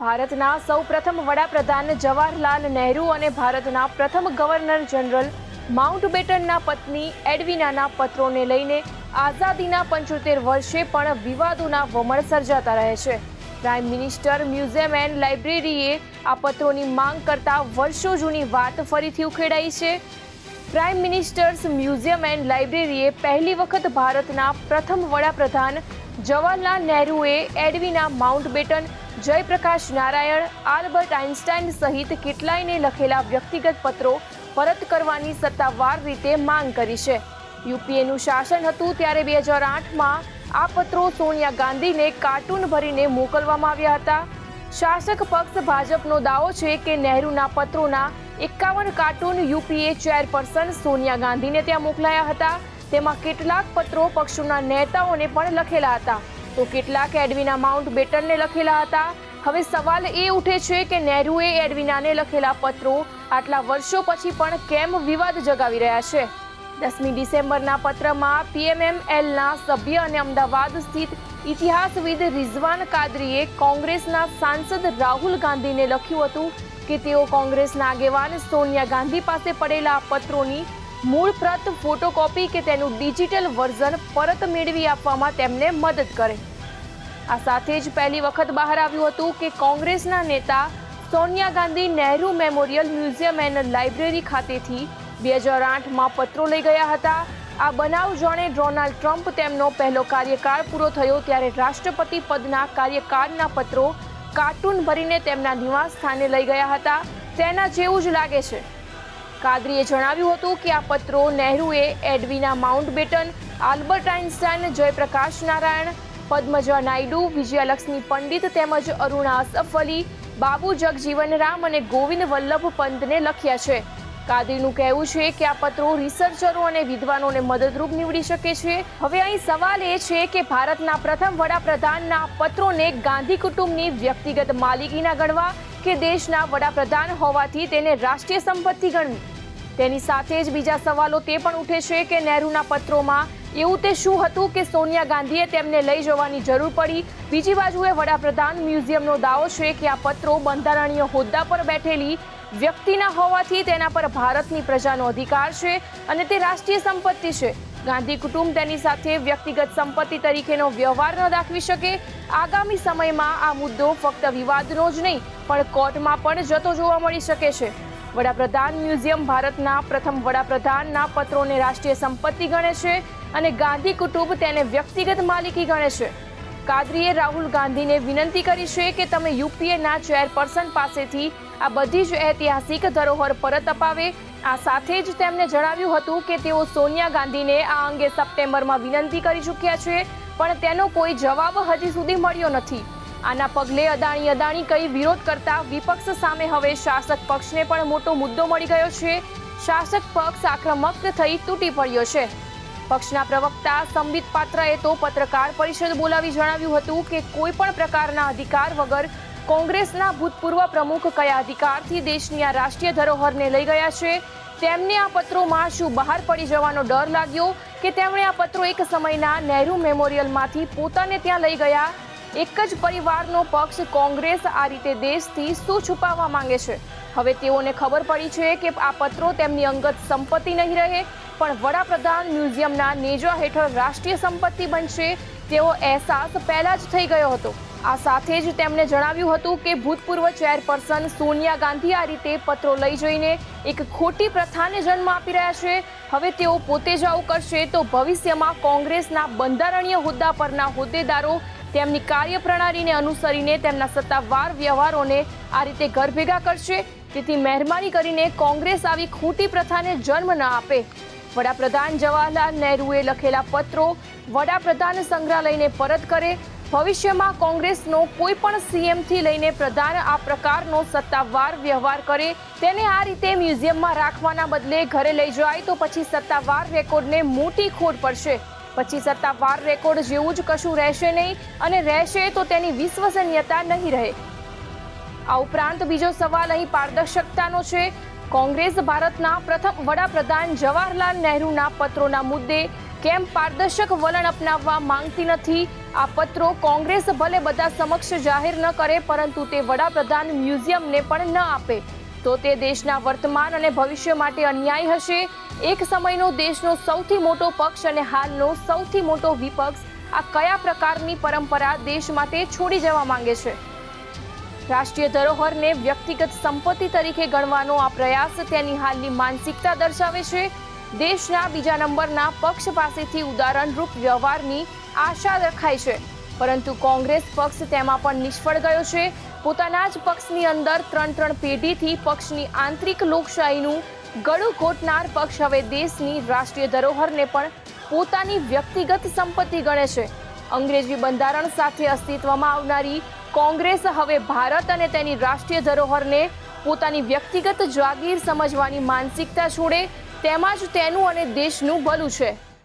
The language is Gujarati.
ભારતના સૌપ્રથમ વડાપ્રધાન જવાહરલાલ નહેરુ અને ભારતના પ્રથમ ગવર્નર જનરલ માઉન્ટબેટનના પત્ની એડવિનાના પત્રોને લઈને આઝાદીના પંચોતેર વર્ષે પણ વિવાદોના વમળ સર્જાતા રહે છે. પ્રાઇમ મિનિસ્ટર, મ્યુઝિયમ એન્ડ લાઇબ્રેરીએ આ પત્રોની માંગ કરતા વર્ષો જૂની વાત ફરીથી ઉખેડાઈ છે. પ્રાઇમ મિનિસ્ટર્સ, મ્યુઝિયમ એન્ડ લાઇબ્રેરીએ પહેલી વખત ભારતના પ્રથમ વડાપ્રધાન Jawaharlal નહેરુએ Edwina Mountbatten Jayaprakash Narayan, Albert Einstein સહિત કેટલાયને લખેલા વ્યક્તિગત પત્રો પરત કરવાની સત્તાવાર રીતે માંગ કરી છે. યુપીએનું શાસન હતું ત્યારે બે હજાર આઠમાં આ પત્રો સોનિયા ગાંધીને કાર્ટૂન ભરીને મોકલવામાં આવ્યા હતા. શાસક પક્ષ ભાજપનો દાવો છે કે નહેરુના પત્રોના એકાવન કાર્ટૂન યુપીએ ચેરપર્સન સોનિયા ગાંધીને ત્યાં મોકલાયા હતા. તેમાં કેટલાક પત્રો પક્ષોના નેતાઓને પણ લખેલા હતા. તો કેટલાક એડવિના માઉન્ટ બેટનને લખેલા હતા. હવે સવાલ એ ઉઠે છે કે નહેરુએ એડવિનાને લખેલા પત્રો આટલા વર્ષો પછી પણ કેમ વિવાદ જગાવી રહ્યા છે? દસમી ડિસેમ્બરના પત્રમાં પીએમએમએલના સભ્ય અને અમદાવાદ સ્થિત ઇતિહાસવિદ રિઝવાન કાદરીએ કોંગ્રેસના સાંસદ રાહુલ ગાંધીને લખ્યું હતું કે તેઓ કોંગ્રેસના આગેવાન સોનિયા ગાંધી પાસે પડેલા પત્રોની મૂળ પ્રત ફોટોકોપી કે તેનું ડિજિટલ વર્ઝન પરત મેળવી આપવામાં તેમને મદદ કરે. આ સાથે જ પહેલી વખત બહાર આવ્યું હતું કે કોંગ્રેસના નેતા Sonia Gandhi Nehru memorial museum and library ખાતેથી બે હજાર આઠમાં પત્રો લઈ ગયા હતા. આ બનાવ જાણે ડોનાલ્ડ ટ્રમ્પ તેમનો પહેલો કાર્યકાળ પૂરો થયો ત્યારે રાષ્ટ્રપતિ પદના કાર્યકાળના પત્રો કાર્ટૂન ભરીને તેમના નિવાસ સ્થાને લઈ ગયા હતા. તેના જેવું જ લાગે છે. કાદરીએ જણાવ્યું હતું કે આ પત્રો નહેરુએ, Edwina Mountbatten, Albert Einstein Jayaprakash Narayan, Padmaja Naidu Vijayalakshmi Pandit તેમજ અરુણા અસફ અલી બાબુ જગજીવન રામ અને ગોવિંદ વલ્લભ પંતને લખ્યા છે. કાદરીનું કહેવું છે કે આ પત્રો રિસર્ચરો અને વિદ્વાનોને મદદરૂપ નીવડી શકે છે. હવે અહીં સવાલ એ છે કે ભારતના પ્રથમ વડાપ્રધાનના પત્રોને ગાંધી કુટુંબની વ્યક્તિગત માલિકીના ગણવા કે દેશના વડાપ્રધાન હોવાથી તેને રાષ્ટ્રીય સંપત્તિ ગણવી? તેની સાથે જ બીજા સવાલો તે પણ ઉઠે છે કે નહેરુના પત્રોમાં એવું તે શું હતું કે સોનિયા ગાંધીએ તેમને લઈ જવાની જરૂર પડી? બીજી બાજુએ વડાપ્રધાન મ્યુઝિયમનો દાવો છે કે આ પત્રો બંધારણીય હોદ્દા પર બેઠેલી વ્યક્તિના હોવાથી તેના પર ભારતની પ્રજાનો અધિકાર છે અને તે રાષ્ટ્રીય સંપત્તિ છે. ગાંધી કુટુંબ તેની સાથે વ્યક્તિગત સંપત્તિ તરીકેનો વ્યવહાર ન દાખવી શકે. આગામી સમયમાં આ મુદ્દો ફક્ત વિવાદનો જ નહીં, પણ કોર્ટમાં પણ જતો જોવા મળી શકે છે. વડાપ્રધાન મ્યુઝિયમ ભારતના પ્રથમ વડાપ્રધાનના પત્રોને રાષ્ટ્રીય સંપત્તિ ગણે છે અને ગાંધી કુટુંબ તેને વ્યક્તિગત માલિકી ગણે છે. કાદરીએ રાહુલ ગાંધીને વિનંતી કરી છે કે તમે યુપીએના ચેરપર્સન પાસેથી આ બધી જ ઐતિહાસિક ધરોહર પરત અપાવે. આ સાથે જ તેમણે જણાવ્યું હતું કે તેઓ સોનિયા ગાંધીને આ અંગે સપ્ટેમ્બરમાં વિનંતી કરી ચૂક્યા છે, પણ તેનો કોઈ જવાબ હજી સુધી મળ્યો નથી. આના પગલે અદાણી અદાણી કઈ વિરોધ કરતા વિપક્ષ સામે હવે શાસક પક્ષને પણ મોટો મુદ્દો મળી ગયો છે. શાસક પક્ષ આક્રમક થઈ તૂટી પડ્યો છે. પક્ષના પ્રવક્તા સંબિત પાત્રએ તો પત્રકાર પરિષદ બોલાવી જણાવ્યું હતું કે કોઈ પણ પ્રકારના અધિકાર વગર કોંગ્રેસના ભૂતપૂર્વ પ્રમુખ કયા અધિકારથી દેશની આ રાષ્ટ્રીય ધરોહરને લઈ ગયા છે? તેમને આ પત્રોમાં શું બહાર પડી જવાનો ડર લાગ્યો કે તેમણે આ પત્રો એક સમયના નહેરુ મેમોરિયલમાંથી પોતાને ત્યાં લઈ ગયા? એક જ પરિવારનો પક્ષ કોંગ્રેસ આ રીતે દેશથી શું છુપાવવા માંગે છે? હવે તેઓને ખબર પડી છે કે આ પત્રો તેમની અંગત સંપત્તિ નહીં રહે, પણ વડાપ્રધાન મ્યુઝિયમના નેજા હેઠળ રાષ્ટ્રીય સંપત્તિ બનશે તેવો અહેસાસ પહેલાં જ થઈ ગયો હતો. આ સાથે જ તેમણે જણાવ્યું હતું કે ભૂતપૂર્વ ચેરપર્સન સોનિયા ગાંધી આ રીતે પત્રો લઈ જઈને એક ખોટી પ્રથાને જન્મ આપી રહ્યા છે. હવે તેઓ પોતે જ આવું કરશે તો ભવિષ્યમાં કોંગ્રેસના બંધારણીય હોદ્દા પરના હોદ્દેદારો તેમની કાર્યપ્રણાલીને અનુસરીને તેમના સત્તાવાર વ્યવહારોને આ રીતે ઘર ભેગા કરશે. તેથી મહેરબાની કરીને કોંગ્રેસ આવી ખોટી પ્રથાને જન્મ ન આપે. વડાપ્રધાન જવાહરલાલ નહેરુએ લખેલા પત્રો વડાપ્રધાન સંગ્રહાલયને પરત કરે. ભવિષ્યમાં કોંગ્રેસનો કોઈ પણ સીએમથી લઈને પ્રધાન આ પ્રકારનો સત્તાવાર વ્યવહાર કરે, તેને આ રીતે મ્યુઝિયમમાં રાખવાના બદલે ઘરે લઈ જાય, તો પછી સત્તાવાર રેકોર્ડને મોટી ખોટ પડશે. પછી સત્તાવાર રેકોર્ડ જેવું જ કશું રહેશે નહીં અને રહેશે તો તેની વિશ્વસનીયતા નહીં રહે. આ ઉપરાંત બીજો સવાલ અહીં પારદર્શકતાનો છે. કોંગ્રેસ ભારતના પ્રથમ વડાપ્રધાન જવાહરલાલ નહેરુના પત્રોના મુદ્દે કેમ પારદર્શક વલણ અપનાવવા માંગતી નથી? આ પત્રો કોંગ્રેસ ભલે બધા સમક્ષ જાહેર ન કરે, પરંતુ તે વડાપ્રધાન મ્યુઝિયમને પણ ન આપે. તો તે દેશના વર્તમાન અને ભવિષ્ય માટે અન્યાય હશે? એક સમયનો દેશનો સૌથી મોટો પક્ષ અને હાલનો સૌથી મોટો વિપક્ષ, આ કયા પ્રકારની પરંપરા દેશ માટે છોડી જવા માંગે છે? રાષ્ટ્રીય ધરોહરને વ્યક્તિગત સંપત્તિ તરીકે ગણવાનો આ પ્રયાસ તેની હાલની માનસિકતા દર્શાવે છે. દેશના બીજા નંબરના પક્ષ પાસેથી ઉદાહરણરૂપ વ્યવહારની આશા રખાય છે. પરંતુ કોંગ્રેસ પક્ષ તેમાં પણ નિષ્ફળ ગયો છે. પોતાના જ પક્ષની અંદર ત્રણ ત્રણ પેઢીથી પક્ષની આંતરિક લોકશાહીનું ગળું ઘોટનાર પક્ષ હવે દેશની રાષ્ટ્રીય ધરોહરને પણ પોતાની વ્યક્તિગત સંપત્તિ ગણે છે. અંગ્રેજી બંધારણ સાથે અસ્તિત્વમાં આવનારી કોંગ્રેસ હવે ભારત અને તેની રાષ્ટ્રીય ધરોહરને પોતાની વ્યક્તિગત જાગીર સમજવાની માનસિકતા છોડે તેમાં જ તેનું અને દેશનું ભલું છે.